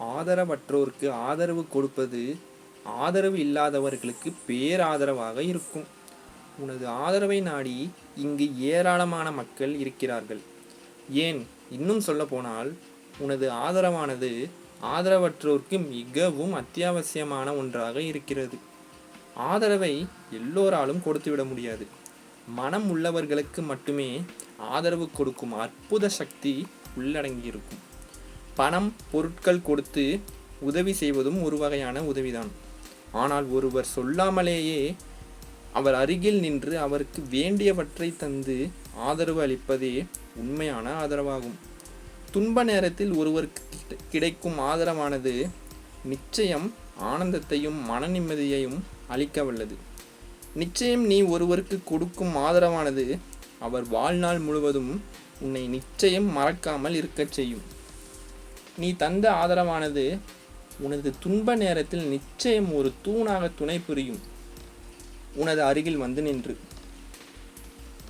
ஆதரவற்றோருக்கு ஆதரவு கொடுப்பது ஆதரவு இல்லாதவர்களுக்கு பேராதரவாக இருக்கும். உனது ஆதரவை நாடி இங்கு ஏராளமான மக்கள் இருக்கிறார்கள். ஏன்? இன்னும் சொல்லப்போனால் உனது ஆதரவானது ஆதரவற்றோருக்கு மிகவும் அத்தியாவசியமான ஒன்றாக இருக்கிறது. ஆதரவை எல்லோராலும் கொடுத்துவிட முடியாது. மனம் உள்ளவர்களுக்கு மட்டுமே ஆதரவு கொடுக்கும் அற்புத சக்தி உள்ளடங்கியிருக்கும். பணம் பொருட்கள் கொடுத்து உதவி செய்வதும் ஒரு வகையான உதவிதான். ஆனால் ஒருவர் சொல்லாமலேயே அவர் அருகில் நின்று அவருக்கு வேண்டியவற்றை தந்து ஆதரவு அளிப்பதே உண்மையான ஆதரவாகும். துன்ப நேரத்தில் ஒருவருக்கு கிடைக்கும் ஆதரவானது நிச்சயம் ஆனந்தத்தையும் மன நிம்மதியையும் அளிக்க வல்லது நிச்சயம் நீ ஒருவருக்கு கொடுக்கும் ஆதரவானது அவர் வாழ்நாள் முழுவதும் உன்னை நிச்சயம் மறக்காமல் இருக்கச் செய்யும். நீ தந்த ஆதரவானது உனது துன்ப நேரத்தில் நிச்சயம் ஒரு தூணாக துணை புரியும். உனது அருகில் வந்து நின்று.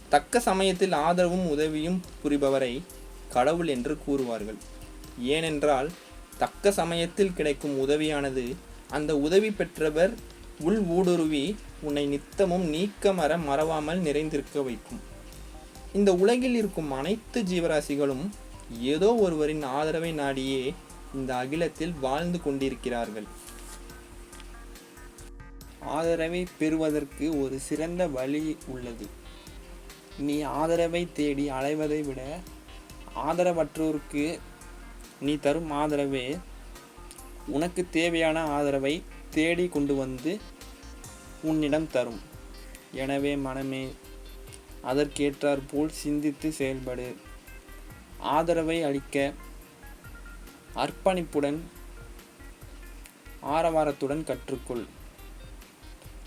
தக்க சமயத்தில் ஆதரவும் உதவியும் புரிபவரை கடவுள் என்று கூறுவார்கள். ஏனென்றால் தக்க சமயத்தில் கிடைக்கும் உதவியானது அந்த உதவி பெற்றவர் உள் ஊடுருவி உன்னை நித்தமும் நீக்கமற மறவாமல் நிறைந்திருக்க வைக்கும். இந்த உலகில் இருக்கும் அனைத்து ஜீவராசிகளும் ஏதோ ஒருவரின் ஆதரவை நாடியே இந்த அகிலத்தில் வாழ்ந்து கொண்டிருக்கிறார்கள். ஆதரவை பெறுவதற்கு ஒரு சிறந்த வழி உள்ளது. நீ ஆதரவை தேடி அலைவதை விட ஆதரவற்றோருக்கு நீ தரும் ஆதரவே உனக்கு தேவையான ஆதரவை தேடி கொண்டு வந்து உன்னிடம் தரும். எனவே மனமே அதற்கேற்றாற்போல் சிந்தித்து செயல்படு. ஆதரவை அளிக்க அர்ப்பணிப்புடன் ஆரவாரத்துடன் கற்றுக்கொள்.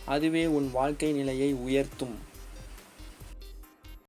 அதுவே உன் வாழ்க்கை நிலையை உயர்த்தும்.